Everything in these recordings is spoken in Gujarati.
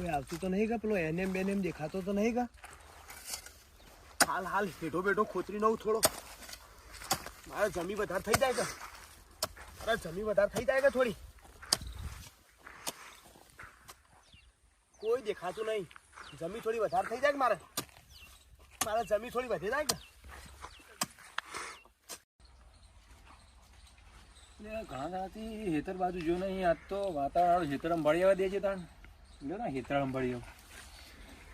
કોઈ આવતું તો નહીં કા? પેલો એનેમ બેનેમ દેખાતો તો નહીં ગા હાલ હાલ, હેઠો બેઠો ખોતરી નવું થોડો. મારે જમી વધારે થઈ જાય કે? મારે જમી વધારે થઈ જાય કે થોડી? કોઈ દેખાતું નહીં. જમી થોડી વધારે થઈ જાય કે મારે? મારે જમી થોડી વધી જાય કે? ઘણા ઘણાથી હેતર બાજુ જો નહીં, આજ તો વાતાવરણ હેતર મળી આવવા દે છે તાણ. જો ને હેતર અંબાડી આવ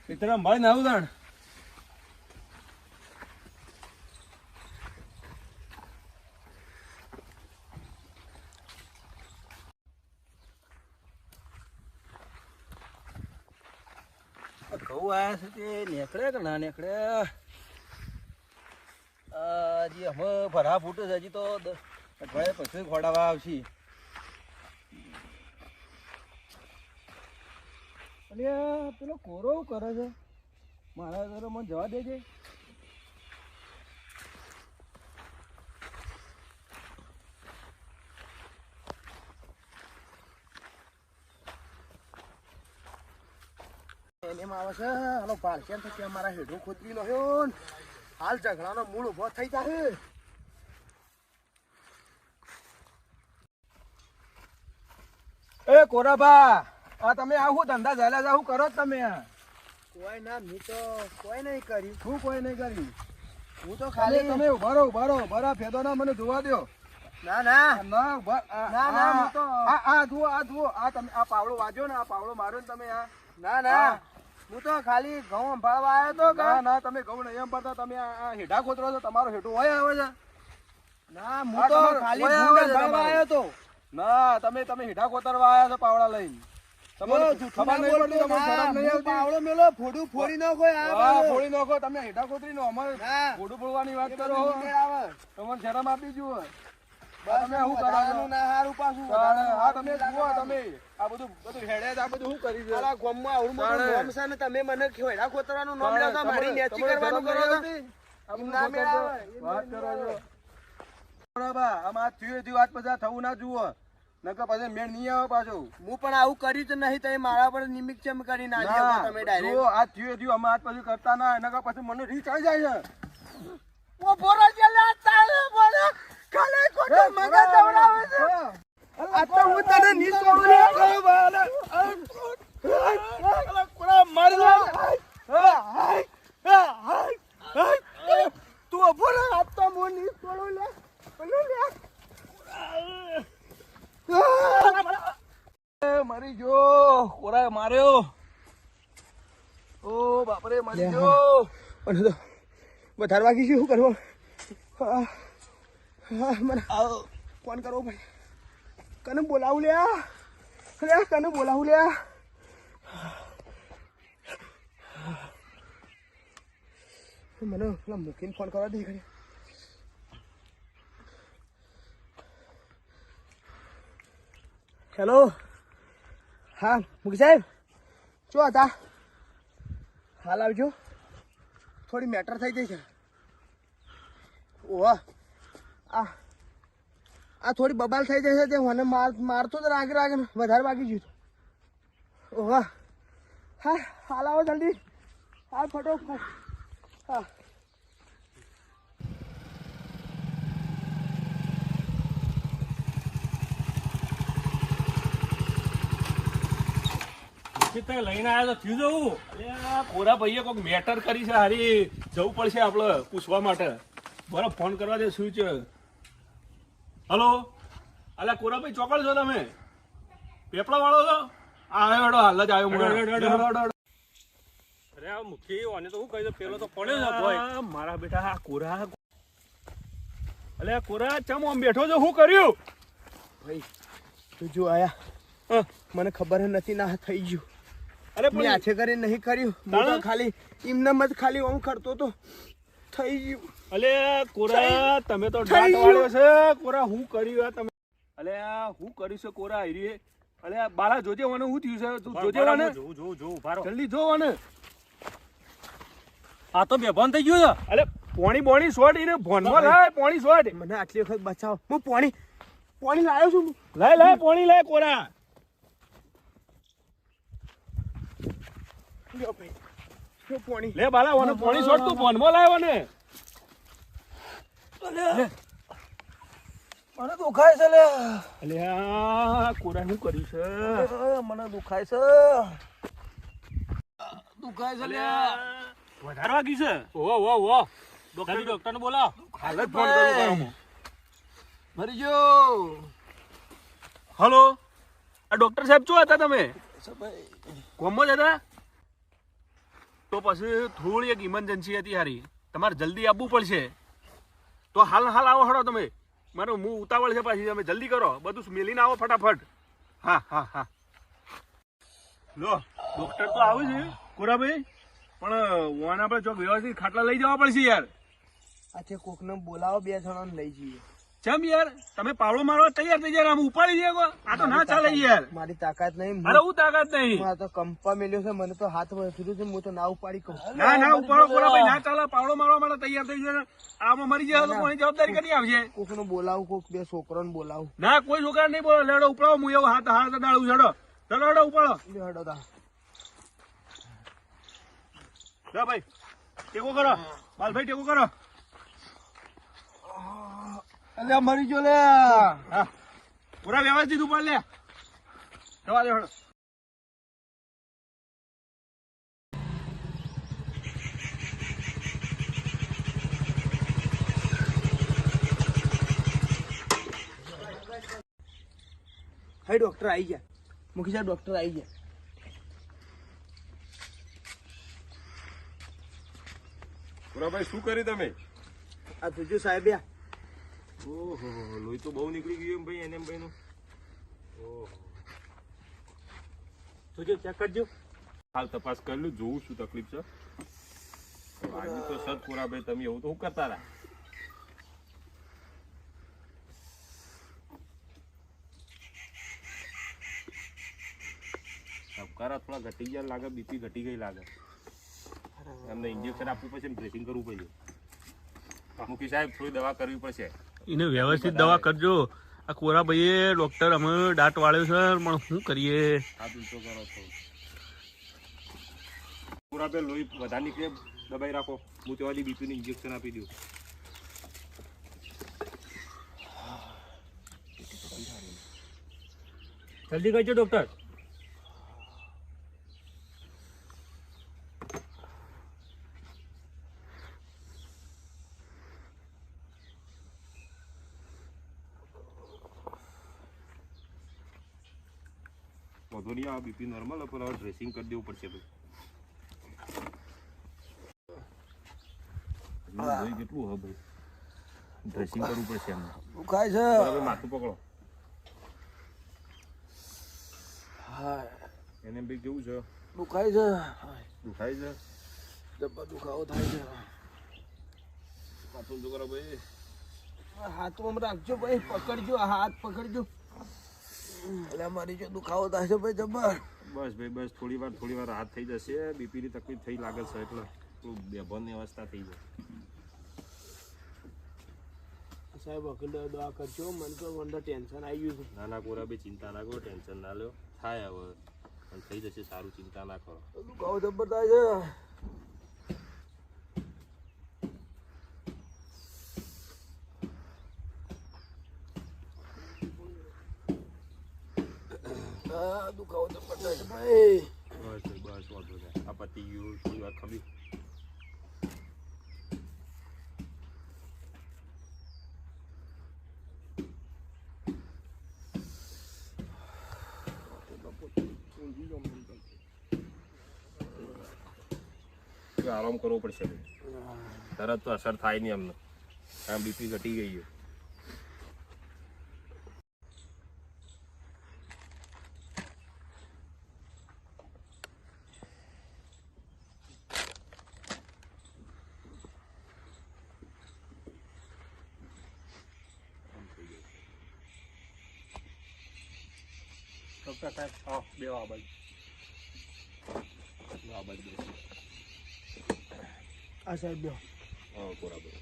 હેતર અંબાડી ના આ ઘઉં આયા છે તે કે ના નીકળે? હજી હમણાં ભરા ફૂટે છે હજી તો અઠવાડિયા પછી ખોડાવા આવશે. અને પેલો કોરો કરે છે. મારા ઘરે મને જવા દેજે. એમ આવે છે હાલો પારસ્યાન તો ત્યાં મારા હેઠો ખોતરી લો હાલ ઝઘડાનો મૂળ ઊભો થઈ જાય એ કોરાબા આ તમે આવું ધંધા ઝાલા જાવ કરો તમે આ? કોઈ ના મેં તો કોઈ નહીં કર્યું. શું કોઈ નહીં કર્યું? હું તો ખાલી તમે ઊભા રહો ઊભા રહો. બરા ફેદો ના મને જોવા દો ના ના. ના ઊભા ના, ના, હું તો- આ આ જુઓ આ જુઓ. આ તમે આ પાવડો વાજો ને આ પાવડો માર્યો ને તમે આ. ના ના. હું. તો ખાલી ઘઉં સંભાળવા આવ્યો તો ના ના તમે ઘઉં નહીં પડતા તમે આ હેઠા ખોતરો છો. તમારો હેઠો હોય આવે છે. ના હા, હું તો ખાલી ભૂંડ સંભાળવા આવ્યો તો. ના તમે તમે હેઠા ખોતરવા આવ્યા છો પાવડા લઈને. તમે મને ખેડા ખોતરવાનું નામ લેતા મારી નેચી કરવાનું કરો વાત કરો બરાબર આમ થયું થયું વાત બધા થવું ના જુઓ. નકર પછી મેળ નહીં આવે પાછો હું પણ આવું કર્યું જ નહીં તમે મારા પર નિમિત્ત ચમ કરી ના તમે ડાયરેક્ટ જુઓ, આ થયું થયું અમે આજ પછી કરતા ના નકર પછી મને રીચ આવી જાય છે ઓ બોરા બોરા દવડાવે છે આ તો હું તને ની છોડું બાલે કોરા મારી લે તું ઊભો આ તો ની છોડું લે પેલું લે એ, મરી જો કોરાએ માર્યો ઓ બાપરે મરી ગયો અને તો વધારે વાગી શું કરવો? મને ફોન કરવો ભાઈ કને બોલાવું લ્યા લે કને બોલાવું લ્યા મને પેલા મૂકીને ફોન કરવા દે ઘડી હેલો? હા મૂકી સાહેબ? શું હતા? હાલ આવજો. થોડી મેટર થઈ ગઈ છે. ઓહ, આ આ થોડી બબાલ થઈ જશે તે મને માર મારતો તો રાગે રાગે વધારે વાગી ગયું ઓહ, હા, હાલ આવો જલ્દી. હા ફટોફટ. હા. ખેતર લઈને આવ્યા તો થયું જવું અલ્યા કોરા ભાઈએ કોઈક મેટર કરી છે હારી જવું પડશે આપણે પૂછવા માટે. બરો ફોન કરવા દે શું છે? હલો? અલ્યા કોરાભાઈ ચોકડ છો તમે? પેપડા વાળો છો? આ આવ્યો હેડો હાલ જ આવ્યો મને. અરે આ મુખી અને તો હું કહી દઉં પેલો તો પડ્યો છે ભાઈ. મારા બેટા આ કોરા અલ્યા કોરા. ચમ આમ બેઠો છો? શું કર્યું? ભાઈ તું જો આયા. હા. મને ખબર નથી ના થઈ ગયું. અરે પણ આછે કરી નહીં કર્યું. તો ખાલી એમને જ ખાલી ઓમ કરતો તો થઈ ગયું. અલે કોરા તમે તો ડાટ વાળ્યો છે. કોરા હું કર્યું આ તમે? અલ્યા હું કર્યું છે કોરા હરીએ અલ્યા બાલા જોજે મને હું થયું છે? તું જોજે મને? જો જો જો ભારો જલ્દી જો મને. આ તો બેભાન થઈ ગયું છે. અલે પોણી બોણી શોટ એને ભોનમાં લાય પોણી શોટ મને આટલી વખત બચાવો. હું પોણી પોણી લાવ્યો છું. લાય લાય પોણી લાય કોરા. લ્યો ભાઈ. લ્યો પોણી. લે બાલા ઓને પાણી છોડ તું ફોનમાં લાવ્યો ને. મને દુખાય છે લે. અલે આ કોરા શું કર્યું છે. મને દુખાય છે. દુખાય છે લે. વધારે વાગ્યું છે. ઓહો ઓહો ઓહો. ડોક્ટર હાલ જ ફોન કરું તારામાં. મરી ગયો. હલો? આ ડોક્ટર સાહેબ શું હતા તમે? કોમમાં જ હતા? તો પછી થોડી એક ઇમરજન્સી હતી હારી. તમારે જલ્દી આવવું પડશે. તો હાલ હાલ આવો હડો તમે. મારો હું ઉતાવળ છે પાછી, તમે જલ્દી કરો. બધું મેલીને આવો ફટાફટ. હા હા હા. લો ડોક્ટર તો આવે છે, કોરાભાઈ. પણ વાના આપણે ચોક વ્યવસ્થિત ખાટલા લઈ જવા પડશે યાર. આજે કોકને બોલાવો, બે જણાને લઈ જઈએ. ચમ યાર તમે પાવડો મારવા તૈયાર થઈ જાય આમ ઉપાડી જાય આ તો ના ચાલે યાર. મારી તાકાત નહીં અરે હું તાકાત નહીં. મારે તો કંપા મેલ્યો છે મને તો હાથ વધ્યું છે હું તો ના ઉપાડી કહું ના ના ઉપાડો કોરાભાઈ ના ચાલે. પાવડો મારવા માટે તૈયાર થઈ જાય આમાં મરી જાય તો કોની જવાબદારી કરી આવશે? નું બોલાવું કોક બે છોકરાને બોલાવું. ના કોઈ છોકરા નહીં બોલો લેડો ઉપડાવો. હું એવો હાથ હાથ દાડું ચડો ચલો હડો ઉપાડો. હેડો તા. ભાઈ ટેકો કરો. બાલભાઈ ટેકો કરો. અલ્યા મરી ગયો લે. હા. પૂરા વ્યવસ્થિત ઉપર લે. જવા દે હળો. હાઈ ડોક્ટર આવી ગયા. મુખી સાહેબ ડોક્ટર આવી ગયા. પુરાભાઈ શું કર્યું તમે? આ જોજો સાહેબ ઓહો, લોહી તો બહુ નીકળી ગયું એમ ભાઈ, એને ભાઈ નું જોજો ચેક કરજો. હાલ તપાસ કરી લઉં જોઉં શું તકલીફ છે. આજે તો સત ભાઈ, તમે એવું તો હું કરતા રહ્યા? ધબકારા થોડા ઘટી ગયા લાગે, બીપી ઘટી ગઈ લાગે. એમને ઇન્જેક્શન આપવું પડશે ડ્રેસિંગ કરવું પડશે. મુખી સાહેબ, થોડી દવા કરવી પડશે. એને વ્યવસ્થિત દવા કરજો. આ કોરા ભાઈએ ડોક્ટર અમે દાંત વાળ્યો છે પણ શું કરીએ? હાથ ઊંચો કરો છો. પુરાભાઈ લોહી વધારે નીકળે દબાઈ રાખો. હું તેવાથી બીપીનું ઇન્જેક્શન આપી દઉં. જલ્દી કરજો ડોક્ટર વધુ નહીં આવે બીપી નોર્મલ પણ હવે ડ્રેસિંગ કરી દેવું પડશે ભાઈ. કેટલું હવે ભાઈ. ડ્રેસિંગ કરવું પડશે એમને. છે. બરાબર માથું પકડો. હા એને ભાઈ કેવું છે? દુખાય છે. દુખાય છે? જબ્બર દુખાવો થાય છે. માથું ઊંચું કરો ભાઈ? હાથમાં રાખજો ભાઈ પકડજો આ હાથ પકડજો. એટલે અમારી જો દુખાવો થાય છે ભાઈ જબ્બર બસ ભાઈ બસ. થોડી વાર થોડી વાર હાથ થઈ જશે. બીપીની તકલીફ થઈ લાગે છે એટલે બેભાનની અવસ્થા થઈ જાય. સાહેબ અકલ દવા કરજો. મને તો અંદર ટેન્શન આવી ગયું છે. નાના કોરા બી ચિંતા ના કરો ટેન્શન ના લો થાય હવે. પણ થઈ જશે સારું ચિંતા ના કરો. દુખાવો જબ્બર થાય છે. આ દુખાવો થાય ભાઈ. બસ બસ, વાંધો નહીં. આ પતિ ગયું થોડી વાર ખમી? આરામ કરવો પડશે. તરત તો અસર થાય નહીં અમને એમ બીપી ઘટી ગઈ છે. ડોક્ટર સાહેબ આવો બે આ બાજુ આ બાજુ. આ સાહેબ બે હા બરાબર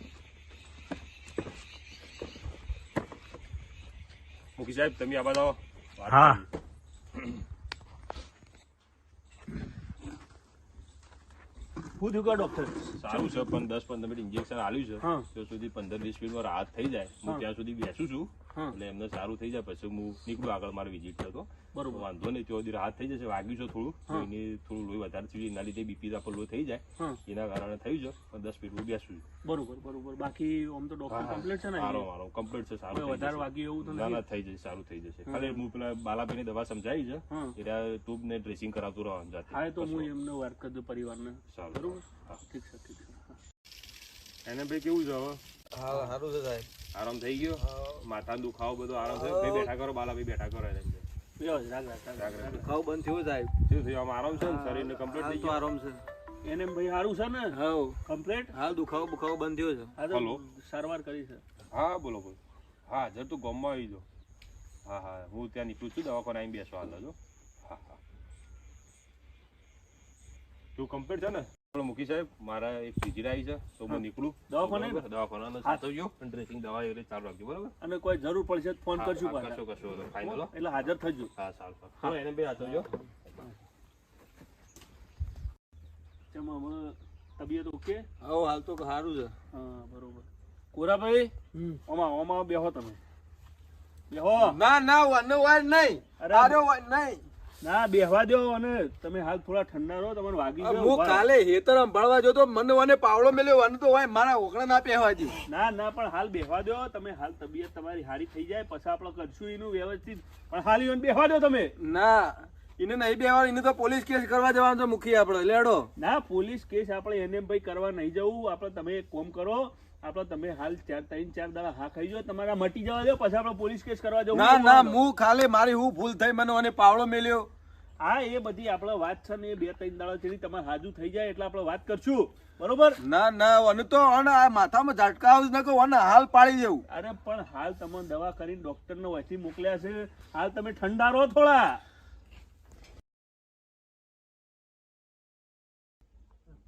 મુખી સાહેબ તમે આ બાજુ આવો. હા. થયું કહો ડોક્ટર સારું છે પણ દસ પંદર મિનિટ ઇન્જેક્શન આલ્યું છે હા. ત્યાં સુધી પંદર વીસ મિનિટમાં રાહત થઈ જાય હું ત્યાં સુધી બેસું છું. એટલે એમને સારું થઈ જાય પછી હું નીકળું આગળ મારે વિઝિટ થતો બરોબર. વાંધો નહીં તો રાહત થઈ જશે વાગ્યું છે થોડું એની થોડું લોહી વધારે થયું એના લીધે બીપી આપણો લો થઈ જાય. એના કારણે થયું છે પણ દસ મિનિટ હું બેસું છું. બરોબર બરોબર. બાકી આમ તો ડોક્ટર કમ્પ્લીટ છે ને સારો મારો કમ્પ્લીટ છે સારું વધારે. વાગ્યું એવું તો ના ના થઈ જશે સારું થઈ જશે. ખાલી હું પેલા બાલાભાઈની દવા સમજાવી છે એટલે ટ્યુબ ને ડ્રેસિંગ કરાવતું રહેવાનું જાતે. હા તો હું એમને વાત કરજો પરિવારને. સારું. બરોબર? હા. ઠીક છે ઠીક છે. એને ભાઈ કેવું છે હવે? હા સારું છે સાહેબ. આરામ થઈ ગયો? માથા દુખાવો બધો આરામ થયો? ભાઈ બેઠા કરો બાલાભાઈ બેઠા કરો એમ બેહો, રાખ, રાખ, રાખ, રાખ, રાખ. ખાવ બંધ થયો સાહેબ. શું થયું? આમ આરામ છે ને? શરીરને કમ્પ્લીટ થઈ તો આરામ છે. એને ભાઈ સારું છે ને? હા કમ્પ્લીટ દુખાવો બુખાવો બંધ થયો છે. હા સારવાર કરી છે. હા બોલો બોલો. હા જર તું ગામમાં આવી જાઓ. હા હા હું ત્યાં નીકળું છું દવાખાને આવીને બેસવા હાલ જો હા હા. તું કમ્પ્લીટ છે ને? બોલો મુકી સાહેબ મારા એક વિઝિટ આવી છે તો હું નીકળું. દવાખાને? દવાખાના સાચવજો અને ડ્રેસિંગ દવા એટલે ચાલુ રાખજો બરાબર? અને કોઈ જરૂર પડશે તો ફોન કરશું કશો કશો ફાઇનલ એટલે હાજર થજો હા સારું સારું. એને બે તેમ હવે તબિયત ઓકે? હા હાલ તો સારું છે. હા બરોબર. કોરાભાઈ? ઓમાં ઓમાં બેહો તમે. બેહો. ના ના વાનો વાર નહીં. અરે વાર નહીં. ના બેહવા દો અને તમે હાલ થોડા ઠંડા રહો તમને વાગી ગયો હું કાલે હેતર સંભાળવા જોતો મને મને પાવડો મેલ્યો વાનો તો હોય મારા ઓકળા ના પહેવાજી ના ના પણ હાલ બેહવા દો તમે હાલ તબિયત તમારી સારી થઈ જાય પછી આપણે કરશું એનું વ્યવસ્થિત. પણ હાલ ઈવન બેહવા દો તમે. ના એને નહીં બેવા એને તો પોલીસ કેસ કરવા જવાનું છે મુખી આપણે લેડો. ના પોલીસ કેસ આપણે એને ભાઈ કરવા નહીં જવું આપણે તમે એક કોમ કરો આપણે તમે હાલ ચાર ત્રણ ચાર દાડા હા ખાઈ જો તમારા મટી જવા દો પછી આપણે પોલીસ કેસ કરવા જવું ના ના હું ખાલી મારી હું ભૂલ થઈ મને અને પાવડો મેલ્યો. હા એ બધી આપણે વાત છે ને એ બે ત્રણ દાડા સુધી તમારે હાજુ થઈ જાય એટલે આપણે વાત કરશું. બરોબર? ના ના અને તો અને આ માથામાં ઝટકા આવું ના ને કહું અને હાલ પાડી દેવું. અરે પણ હાલ તમે દવા કરીને ડોક્ટરને વચ્ચે મોકલ્યા છે. હાલ તમે ઠંડા રહો થોડા.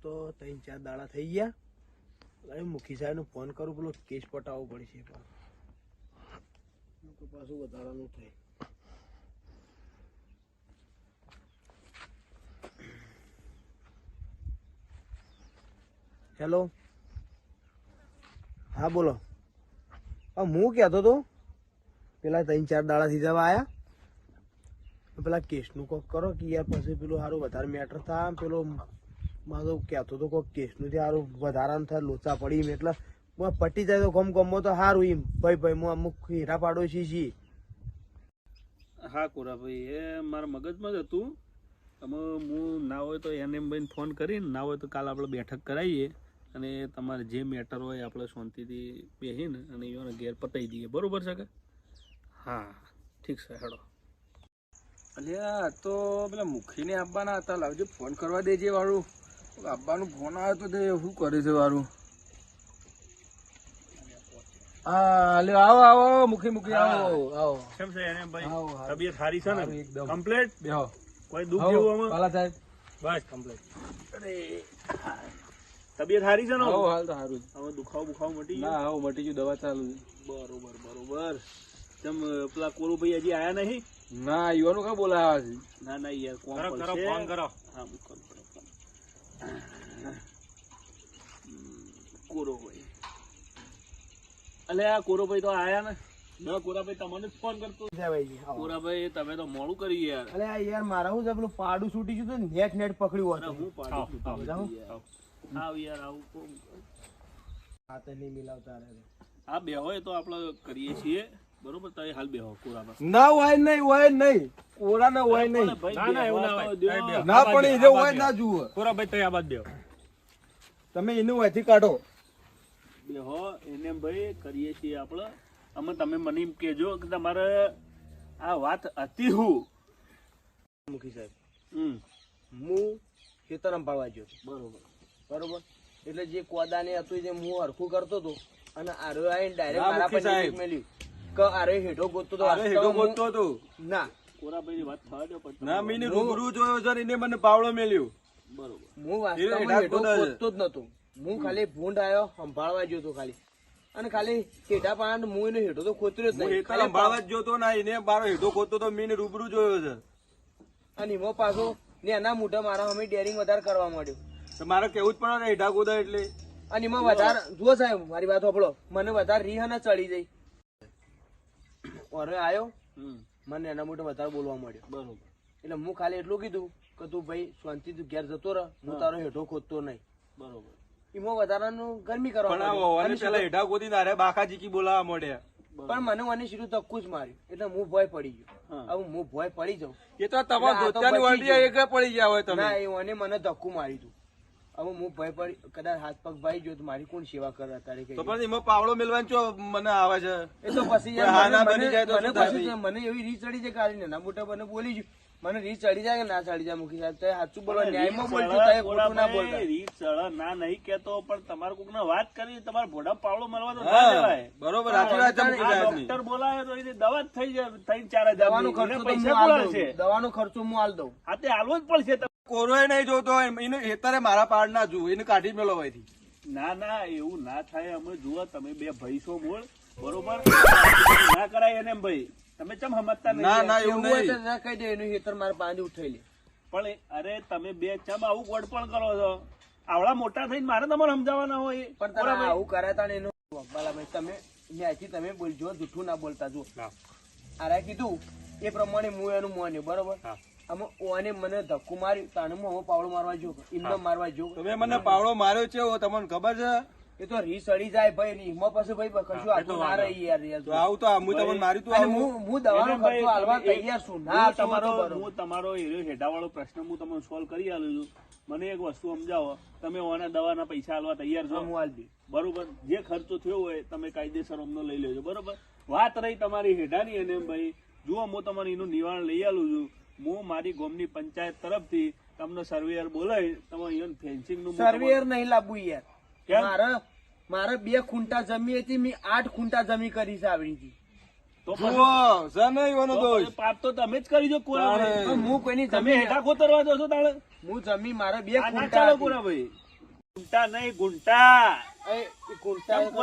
તો ત્રણ ચાર દાડા થઈ ગયા. અરે મુખી સાહેબ ફોન કરું પેલો કેસ પટાવવો પડશે પણ. પાછું વધારાનું થાય. હેલો હા બોલો. હા હું કહેતો તો પેલા ત્રણ ચાર દાડા જવા આયા. પેલા કેસનું કોક કરો કે યાર પછી પેલું સારું વધારે મેટર થાય. પેલો મારો કહેતો તો કોઈ કેસનું જે સારું વધારાનું થાય લોચા પડી એમ એટલે પટી જાય તો ગમ ગમો તો સારું એમ. ભાઈ ભાઈ હું અમુક હીરા પાડોશી છીએ. હા કોરાભાઈ એ મારા મગજમાં જ હતું. અમે હું ના હોય તો એને ભાઈને ફોન કરીને ના હોય તો કાલ આપણે બેઠક કરાવીએ અને તમારે જે મેટર હોય આપણે શાંતિથી બેસીને અને એને ઘેર પતાવી દઈએ. બરાબર છે કે? હા ઠીક છે હેડો. અલ્યા તો પેલા મુખીને આપવાના હતા. લાવજો ફોન કરવા દેજે વાળું. આપવાનું ફોન આવ્યો તો તે શું કરે છે વારું? હા લ્યો આવો આવો મુખી મુખી આવો આવો. કેમ છે એને ભાઈ? આવો, આવો. તબિયત સારી છે ને? એકદમ. કમ્પ્લીટ બેહો. કોઈ દુઃખ જેવું આમાં? પાલા સાહેબ. બસ. કમ્પ્લીટ તબિયત સારી છે ને? આવો હાલ તો સારું હવે દુખાવો બુખાવો મટી ના ગયો મટી ગયું દવા ચાલુ બરોબર બરોબર. તેમ પેલા કોરુભાઈ હજી આયા નહીં? ના યુવાનું કા બોલાયા છે? ના ના યાર કોમ કરો કરો ફોન કરો. હા. કોરોભાઈ. અલે આ કોરોભાઈ તો આયા ને. ના કોરાભાઈ તમને જ ફોન કરતો. કોરાભાઈ તમે તો મોડું કરી યાર અરે આ યાર મારા હું છે પેલું પાડું છૂટી ગયું તો નેટ નેટ પકડ્યું હતું. હું પાડું યાર. આવ. યાર આવું હાથે નહીં મિલાવતા રહે હા બે હોય તો આપણે કરીએ છીએ. બરોબર તમે હાલ બે કોરામાં. ના હોય નહીં હોય નહીં. કોરા ના હોય નહીં. ના ના એવું ના હોય. ના પણ એને હોય ના જુઓ. કોરાભાઈ તઈ આ બાદ બેહો. તમે એને હોયથી કાઢો. બેહો એને ભાઈ કરીએ છીએ આપણે. અમે તમે મને એમ કહેજો કે તમારે આ વાત હતી હું. મુખી સાહેબ હમ. હું ખેતરમ પાડવા ગયો બરોબર. બરોબર? એટલે જે કોદાને હતું જે હું હરખું કરતો હતો અને આરો આવીને ડાયરેક્ટ મારા પર મેલ્યું. કે અરે હેઠો ગોતતો તો અરે હેઠો ગોતતો હતો. ના. કોરાભાઈની વાત થવા દો પણ ના મીને રૂબરૂ જોયો છે એને મને પાવળો મેલ્યો. બરોબર. હું વાસ્તવમાં હેઠો ગોતતો જ નતો હું ખાલી ભૂંડ આવ્યો સંભાળવા ગયો હતો ખાલી. અને ખાલી હેઠા પાણા હું એને હેઠો તો ખોતર્યો જ નહીં. ખાલી સંભાળવા જ જોતો ના એને મારો હેઠો ગોતતો તો મીને રૂબરૂ જોયો છે. અને એમાં પાછો ને એના મોઢા મારા અમે ડેરિંગ વધારે કરવા માંડ્યો. તો મારે કેવું જ પડે ને હેઠા કૂદા એટલે? અને એમાં વધારે જુઓ સાહેબ મારી વાત સાંભળો. મને વધારે રીહ ને ચડી જઈ ઓરે આવ્યો મને એના માટે વધારે બોલવા મળ્યો. બરોબર. એટલે હું ખાલી એટલું કીધું કે તું ભાઈ શાંતિ તું ઘેર જતો રહ હું તારો હેઠો ખોદતો નહીં. બરોબર. એમાં વધારાનું ગરમી કરવા પેલા હેઠા ખોદી તારે બાકાજી કી બોલાવા મળ્યા પણ મને મને સીધું તક્કું જ માર્યું. એટલે હું ભય પડી ગયો. હા. હવે હું ભય પડી જાઉં. એ તો તમારા ધોતિયાની બચી એક પડી ગયા હોય તમે. ના એ મને મને ધક્કું માર્યું તું. હવે હું ભાઈ પડી કદાચ હાથ પગ ભાઈ ગયો મારી કોણ સેવા કરે અત્યારે તો પણ એમાં પાવડો મેળવાની મને આવે છે? એ તો પછી બની મને- જાય તો એવી રીત ચડી જાય કાઢી નાના મોટા બોલી મને રીત ચડી જાય કે ના ચડી જાય મુખી સાહેબ? તો સાચું બોલો ન્યાયમાં બોલજો તો ખોટું ના બોલતા. રીત સળા ના નહીં કેતો પણ તમારે કોક વાત કરી તમારે ભોડા પાવડો મળવા તો ના બરોબર સાચી વાત. ડોક્ટર બોલાવે તો એ દવા જ થઈ જાય ત્રણ ચાર હજાર દવાનો ખર્ચો હું પૈસા બોલાવે દઉં. છે. દવાનો ખર્ચો હું આલ દઉં. આ તે હાલવો જ પડશે કોરોય નહીં જોતો એને હેતરે મારા પાડ ના જુઓ એને કાઢી મેલો હોયથી ના ના એવું ના થાય અમે જુઓ તમે બે ભાઈ છો મૂળ બરોબર? ના કરાય એને ભાઈ. તમે ચમ સમજતા નહીં? ના ના એવું નહીં. ના કહી દે એનું હેતર મારે પાંજ ઉઠાઈ લે. પણ અરે તમે બે ચમ આવું ગોડપણ કરો છો? આવડા મોટા થઈને મારે તમારે સમજાવવાના હોય. પણ તમે આવું કર્યા તા ને એનું બાલાભાઈ તમે ન્યાયથી તમે બોલજો જૂઠું ના બોલતા જુઓ. અરે કીધું એ પ્રમાણે હું એનું મોન્યું બરોબર? હા. આમાં ઓને મને ધક્કું માર્યું તાને હું પાવડો મારવા જો એમને મારવા જો તમે મને પાવડો માર્યો છે તમને ખબર છે? એ તો રી સડી જાય ભાઈ ને એમાં પછી ભાઈ કશું આટલું ના રહી યાર યાર. તો આવું તો હું તમને માર્યું તું હું હું દવાનો ખર્ચો હાલવા તૈયાર છું. ના હું છું તો તમારો હું તમારો હીરો હેઠાવાળો પ્રશ્ન હું તમને સોલ્વ કરી આલું છું. મને એક વસ્તુ સમજાવો તમે ઓના દવાના પૈસા આલવા તૈયાર છો? હું હાલ દઉં. બરોબર? જે ખર્ચો થયો હોય તમે કાયદેસર અમનો લઈ લેજો બરોબર? વાત રહી તમારી હેઠાની અને ભાઈ જુઓ હું તમારે એનું નિવારણ લઈ આલું છું. હું મારી ગોમની પંચાયત તરફથી તમને સર્વેયર બોલાવી તમે અહીંયા ફેન્સિંગનું સર્વેયર નહીં લાવવું યાર. મારે મારે બે ખૂંટા જમી હતી મેં આઠ ખૂંટા જમી કરી છે આવડી હતી તો પાપ તમે જ કરી જો. હું કોઈની હેઠા કોતરવા દો છો તાણે હું જમી મારે બે ખૂંટા ચાલો ભાઈ. ગુંટા નહીં ગુંટા એ, એ ખૂંટા કેમ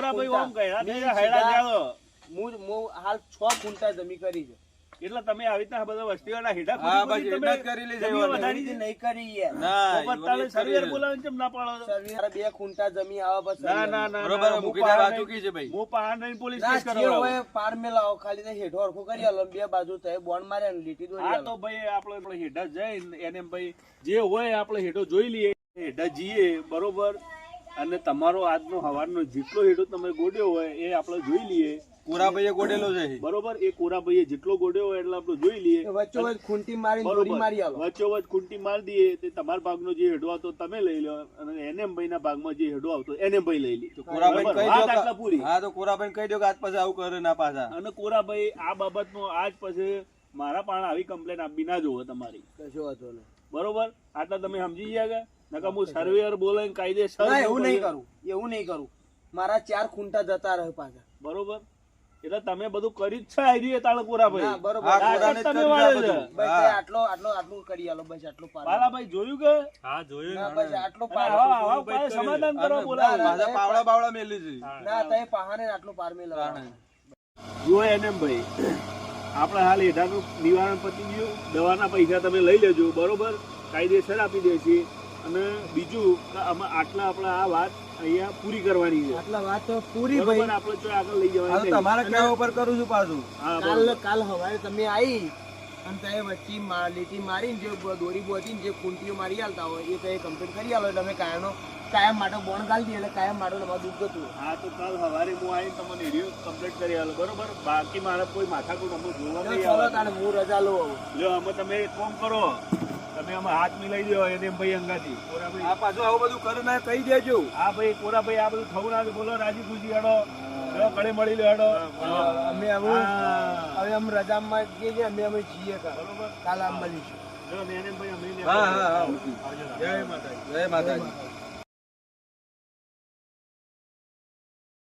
ઓમ હું હાલ છ ખૂંટા જમી કરી છે. એટલે તમે આવી રીતના બધા વસ્તીવાળા હેઠા હા, બસ હેઠા કરી લીધી જમીન વધારી દી નહીં કરી યાર ના તમે સર્વેયર કરી. બોલાવીને કેમ ના પાડો? સર્વેર બે ખૂંટા જમી આવે બસ ના ના ના બરોબર, મૂકી દે પાડ કી છે ભાઈ. હું પાર નહીં પોલીસ કેસ કરો ના હોય પાર મેલાવો ખાલી તે હેઠો હરખું કરી આલો બે બાજુ તો બોન મારે ને લીટી દોરી આ તો ભાઈ આપણે આપણે હેઠા જઈ એને ભાઈ જે હોય આપણે હેઠો જોઈ લઈએ. હેઠા જઈએ બરોબર? અને તમારો આજનો હવારનો જેટલો હેઠો તમે ગોડ્યો હોય એ આપણે જોઈ લઈએ. કોરાભાઈએ ગોડેલો છે બરોબર એ કોરાભાઈએ જેટલો ગોડ્યો હોય એટલે આપણે જોઈ લઈએ. વચ્ચોવચ ખૂંટી મારી દોરી મારી આવો વચ્ચોવચ ખૂંટી મારી દઈએ તે તમારા ભાગનો જે હેડો આવતો તમે લઈ લો અને એનએમ ભાઈના ભાગમાં જે હેડો આવતો એનએમ ભાઈ લઈ લે. કોરાભાઈ કહી દો આટલા પૂરી. હા તો કોરાભાઈ કહી દો કે આજ પછી આવું કરે ના પાછા. અને કોરાભાઈ આ બાબતનો આજ પછી મારા પણ આવી કમ્પ્લેન આપી ના જોવો તમારી. કશો વાંધો નહીં. બરોબર? આટલા તમે સમજી ગયા કે? નકર હું સર્વેયર બોલે કાયદેસર એવું નહીં કરું. કરું એવું નહીં કરું. મારા ચાર ખૂંટા જતા રહે પાછા. બરોબર? એટલે તમે બધું કરી જ છે આઈ તાળ ના કોરાભાઈ બરોબર. હા, આ કોરાને જ તમે વાળે છે. બસ આટલો આટલો આટલું કરી આલો બસ આટલું પાર બાલાભાઈ જોયું કે? હા જોયું બસ આટલું પાર પાયે સમાધાન કરો બોલાવે. પાછા પાવડા બાવડા મેલી છે. ના તય પહાને આટલું પાર મેલો. જો એને ભાઈ આપણે હાલ એઢાનું નિવારણ પતી ગયું. દવાના પૈસા તમે લઈ લેજો બરોબર? કાયદેસર આપી દેશે અને બીજું કે આમાં આટલા આપણે આ વાત અહીંયા પૂરી કરવાની છે. એટલે વાત તો પૂરી ભાઈ. આપણે જો આગળ લઈ જવાની તમારા કહેવા ઉપર કરું છું પાછું. કાલ કાલ હવારે તમે આવી અને તમે વચ્ચે મા- લીટી મારીને જે દોરી બોધીને જે કુંટીઓ મારી આલતા હોય એ તમે કમ્પ્લીટ કરી આલો. એટલે અમે કાયમનો કાયમ માટે બોણ ગાલી દઈએ એટલે કાયમ માટે તમારું દૂધ જતું હા તો કાલ સવારે હું આવીને તમને એરિયો કમ્પ્લીટ કરી આલો. બરોબર? બાકી મારા કોઈ માથાકૂટ અમે જોવા નહીં ચાલો આવવાનું. હું રજા લો. જો અમે તમે એક કામ કરો. તમે આમાં હાથ મિલાઈ દો એને ભાઈ અંગાથી. કોરાભાઈ આ પાછું આવું બધું કરે ના કહી દેજો. હા ભાઈ કોરાભાઈ આ બધું થવું ના બોલો રાજી ખુશી હેડો. મળી લો હેડો. અમે હવે. હવે અમે રજામાં જઈએ છીએ, અમે અમે છીએ. બરોબર? કાલ આમ મળીશું માતાજી. જય માતાજી.